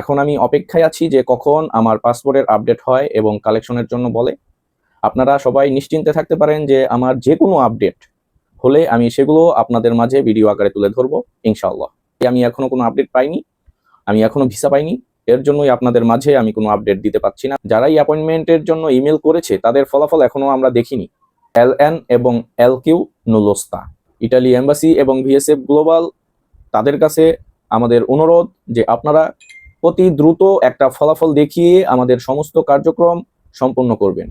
এখন আমি অপেক্ষায় আছি যে কখন আমার পাসপোর্টের আপডেট হয় এবং কালেকশনের জন্য বলে। আপনারা সবাই নিশ্চিন্তে থাকতে পারেন যে আমার যে কোনো আপডেট হলে আমি সেগুলো আপনাদের মাঝে ভিডিও আকারে তুলে ধরবো, ইনশাআল্লাহ। আমি এখনও কোনো আপডেট পাইনি, আমি এখনও ভিসা পাইনি, এর জন্যই আপনাদের মাঝে আমি কোনো আপডেট দিতে পারছি না। যারাই অ্যাপয়েন্টমেন্টের জন্য ইমেল করেছে, তাদের ফলাফল এখনও আমরা দেখিনি। এল এন এবং এল কিউ নুলোস্তা, ইটালি এম্বাসি এবং ভিএসএফ গ্লোবাল, তাদের কাছে আমাদের অনুরোধ যে আপনারা অতি দ্রুত একটা ফলাফল দেখিয়ে আমাদের সমস্ত কার্যক্রম সম্পন্ন করবেন।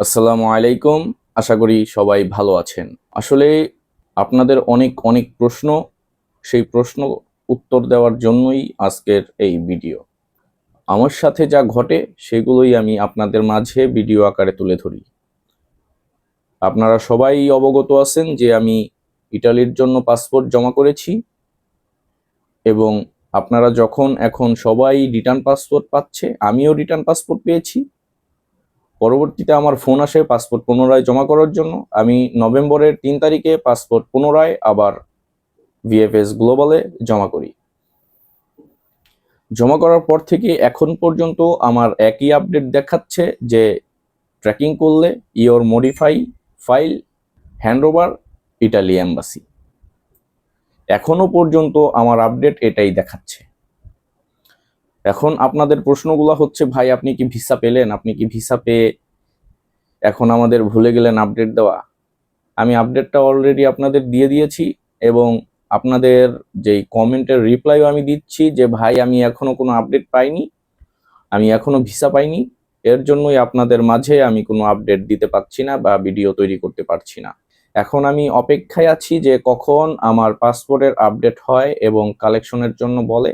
আসসালামু আলাইকুম, আশা করি সবাই ভালো আছেন। আসলে আপনাদের অনেক অনেক প্রশ্ন, সেই প্রশ্ন উত্তর দেওয়ার জন্যই আজকের এই ভিডিও। আমার সাথে যা ঘটে, সেগুলোই আমি আপনাদের মাঝে ভিডিও আকারে তুলে ধরি। আপনারা সবাই অবগত আছেন যে আমি ইটালির জন্য পাসপোর্ট জমা করেছি। এবং আপনারা যখন এখন সবাই রিটার্ন পাসপোর্ট পাচ্ছে, আমিও রিটার্ন পাসপোর্ট পেয়েছি। পরবর্তীতে আমার ফোন আসে পাসপোর্ট পুনরায় জমা করার জন্য। আমি নভেম্বরের তিন তারিখে পাসপোর্ট পুনরায় আবার ভিএফএস গ্লোবালে জমা করি। জমা করার পর থেকে এখন পর্যন্ত আমার একই আপডেট দেখাচ্ছে যে ট্র্যাকিং করলে your modify file handover Italy embassy. এখনও পর্যন্ত আমার আপডেট এটাই দেখাচ্ছে। এখন আপনাদের প্রশ্নগুলো হচ্ছে, ভাই, আপনি কি ভিসা পেলেন? আপনি কি ভিসা পেয়ে এখন আমাদের ভুলে গেলেন আপডেট দেওয়া? আমি আপডেটটা অলরেডি আপনাদের দিয়ে দিয়েছি এবং আপনাদের যেই কমেন্টের রিপ্লাইও আমি দিচ্ছি যে, ভাই, আমি এখনও কোনো আপডেট পাইনি। আমি এখনও ভিসা পাইনি। এর জন্যই আপনাদের মাঝে আমি কোনো আপডেট দিতে পারছি না বা ভিডিও তৈরি করতে পারছি না। এখন আমি অপেক্ষায় আছি যে কখন আমার পাসপোর্টের আপডেট হয় এবং কালেকশনের জন্য বলে।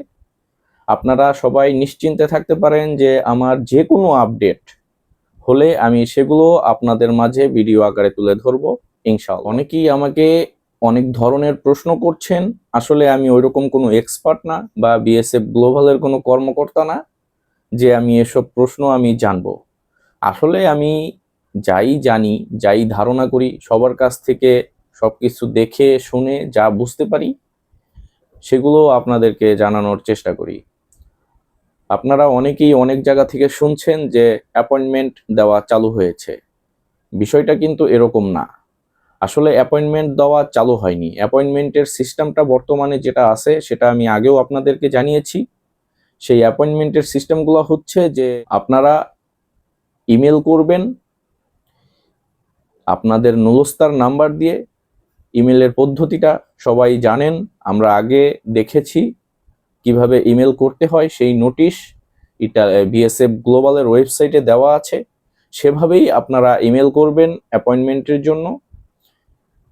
আপনারা সবাই নিশ্চিন্তে থাকতে পারেন যে আমার যে কোনো আপডেট হলে আমি সেগুলো আপনাদের মাঝে ভিডিও আকারে তুলে ধরবো ইনশাল অনেকেই আমাকে অনেক ধরনের প্রশ্ন করছেন, আসলে আমি ওইরকম কোনো এক্সপার্ট না বা বিএসএফ গ্লোবালের কোনো কর্মকর্তা না যে আমি এসব প্রশ্ন আমি জানব। আসলে আমি যাই জানি, যাই ধারণা করি, সবার কাছ থেকে সব কিছু দেখে, শুনে যা বুঝতে পারি, সেগুলো আপনাদেরকে জানানোর চেষ্টা করি। আপনারা অনেকেই অনেক জায়গা থেকে শুনছেন যে অ্যাপয়েন্টমেন্ট দেওয়া চালু হয়েছে। বিষয়টা কিন্তু এরকম না। আসলে অ্যাপয়েন্টমেন্ট দেওয়া চালু হয়নি। অ্যাপয়েন্টমেন্টের সিস্টেমটা বর্তমানে যেটা আছে, সেটা আমি আগেও আপনাদেরকে জানিয়েছি। সেই অ্যাপয়েন্টমেন্টের সিস্টেমগুলো হচ্ছে যে আপনারা ইমেল করবেন আপনাদের নুলস্তার নাম্বার দিয়ে ইমেলের পদ্ধতিটা সবাই জানেন। আমরা আগে দেখেছি কীভাবে ইমেল করতে হয়, সেই নোটিশ এটা বিএসএফ গ্লোবালের ওয়েবসাইটে দেওয়া আছে। সেভাবেই আপনারা ইমেল করবেন অ্যাপয়েন্টমেন্টের জন্য।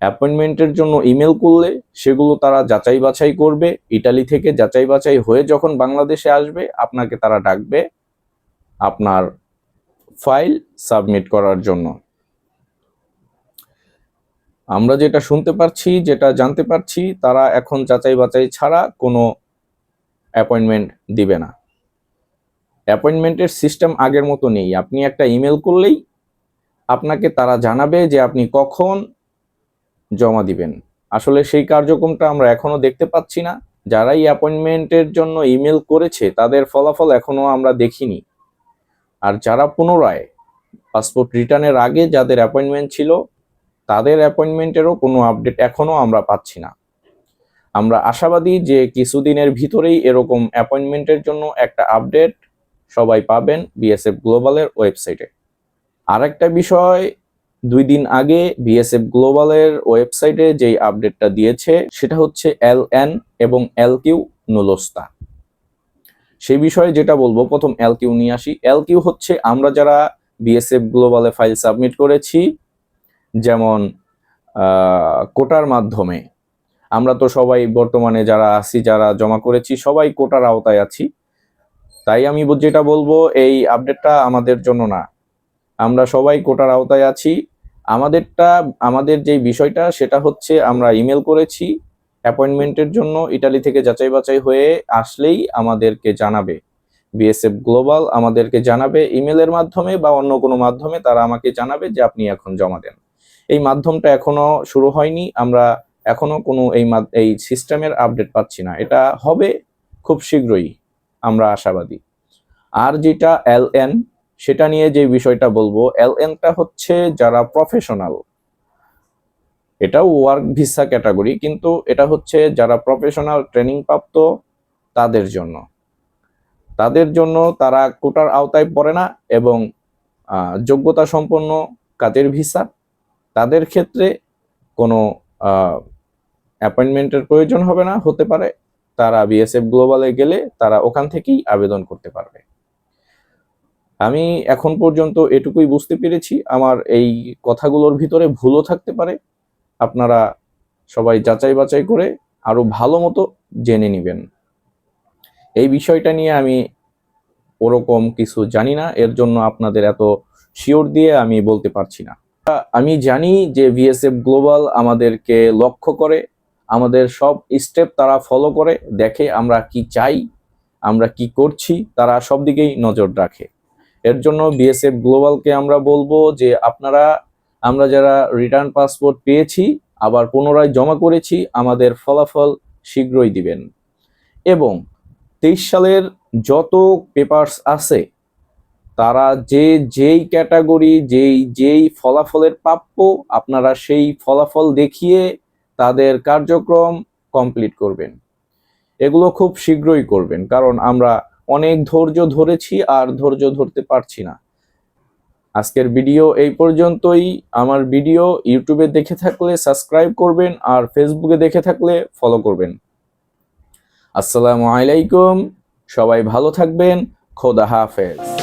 অ্যাপয়েন্টমেন্টের জন্য ইমেল করলে সেগুলো তারা যাচাই বাছাই করবে। ইটালি থেকে যাচাই বাছাই হয়ে যখন বাংলাদেশে আসবে, আপনাকে তারা ডাকবে আপনার ফাইল সাবমিট করার জন্য। আমরা যেটা শুনতে পারছি, যেটা জানতে পারছি, তারা এখন যাচাই বাছাই ছাড়া কোনো অ্যাপয়েন্টমেন্ট দিবে না। অ্যাপয়েন্টমেন্টের সিস্টেম আগের মতো নেই। আপনি একটা ইমেল করলেই আপনাকে তারা জানাবে যে আপনি কখন জমা দিবেন। আসলে সেই কার্যক্রমটা আমরা এখনও দেখতে পাচ্ছি না। যারাই অ্যাপয়েন্টমেন্টের জন্য ইমেল করেছে, তাদের ফলাফল এখনও আমরা দেখিনি। আর যারা পুনরায় পাসপোর্ট রিটার্নের আগে যাদের অ্যাপয়েন্টমেন্ট ছিল তাদের অ্যাপয়েন্টমেন্টেরও কোনো আপডেট এখনও আমরা পাচ্ছি না। আমরা আশাবাদী যে কিছুদিনের ভিতরেই এরকম অ্যাপয়েন্টমেন্টের জন্য একটা আপডেট সবাই পাবেন বিএসএফ গ্লোবালের ওয়েবসাইটে। আরেকটা বিষয়, দুই দিন আগে বিএসএফ গ্লোবালের ওয়েবসাইটে যেই আপডেটটা দিয়েছে সেটা হচ্ছে এল এন এবং এল কিউ নুলোস্তা। সেই বিষয়ে যেটা বলব, প্রথম এল কিউ নিয়ে আসি। এল কিউ হচ্ছে আমরা যারা বিএসএফ গ্লোবালে ফাইল সাবমিট করেছি যেমন কোটার মাধ্যমে। আমরা তো সবাই বর্তমানে যারা আছি, যারা জমা করেছি, সবাই কোটার আওতায় আছি। তাই আমি যেটা বলব, এই আপডেটটা আমাদের জন্য না। আমরা সবাই কোটার আওতায় আছি। আমাদেরটা, আমাদের যে বিষয়টা, সেটা হচ্ছে আমরা ইমেল করেছি। অ্যাপয়েন্টমেন্টের জন্য ইটালি থেকে যাচাই বাছাই হয়ে আসলেই আমাদেরকে জানাবে। বিএসএফ গ্লোবাল আমাদেরকে জানাবে ইমেলের মাধ্যমে বা অন্য কোনো মাধ্যমে, তারা আমাকে জানাবে যে আপনি এখন জমা দেন। এই মাধ্যমটা এখনও শুরু হয়নি। আমরা এখনও কোনো এই এই সিস্টেমের আপডেট পাচ্ছি না। এটা হবে খুব শীঘ্রই, আমরা আশাবাদী। আর যেটা এল এন, সেটা নিয়ে যে বিষয়টা বলব, এল এনটা হচ্ছে যারা প্রফেশনাল, এটাও ওয়ার্ক ভিসা ক্যাটাগরি, কিন্তু এটা হচ্ছে যারা প্রফেশনাল ট্রেনিং প্রাপ্ত, তাদের জন্য। তাদের জন্য তারা কোটার আওতায় পড়ে না এবং যোগ্যতা সম্পন্ন কাজের ভিসা তাদের ক্ষেত্রে কোনো অ্যাপয়েন্টমেন্টের প্রয়োজন হবে না, হতে পারে। তারা বিএসএফ গ্লোবালে গেলে তারা ওখান থেকেই আবেদন করতে পারবে। আমি এখন পর্যন্ত এটুকুই বুঝতে পেরেছি। আমার এই কথাগুলোর ভিতরে ভুলও থাকতে পারে। আপনারা সবাই যাচাই বাছাই করে আরও ভালো মতো জেনে নেবেন। এই বিষয়টা নিয়ে আমি ওরকম কিছু জানি না। এর জন্য আপনাদের এত শিওর দিয়ে আমি বলতে পারছি না। আমি জানি যে ভিএসএফ গ্লোবাল আমাদেরকে লক্ষ্য করে, আমাদের সব স্টেপ তারা ফলো করে, দেখে আমরা কি চাই, আমরা কি করছি, তারা সব দিকেই নজর রাখে। এর জন্য বিএসএফ গ্লোবালকে আমরা বলব যে আপনারা, আমরা যারা রিটার্ন পাসপোর্ট পেয়েছি, আবার পুনরায় জমা করেছি, আমাদের ফলাফল শীঘ্রই দিবেন। এবং তেইশ সালের যত পেপারস আছে তারা যে, যেই ক্যাটাগরি, যেই যেই ফলাফলের প্রাপ্য, আপনারা সেই ফলাফল দেখিয়ে তাদের কার্যক্রম কমপ্লিট করবেন। এগুলো খুব শীঘ্রই করবেন, কারণ আমরা অনেক ধৈর্য ধরেছি আর ধৈর্য ধরতে পারছি না। আজকের ভিডিও এই পর্যন্তই। আমার ভিডিও ইউটিউবে দেখে থাকলে সাবস্ক্রাইব করবেন আর ফেসবুকে দেখে থাকলে ফলো করবেন। আসসালামু আলাইকুম, সবাই ভালো থাকবেন, খোদা হাফেজ।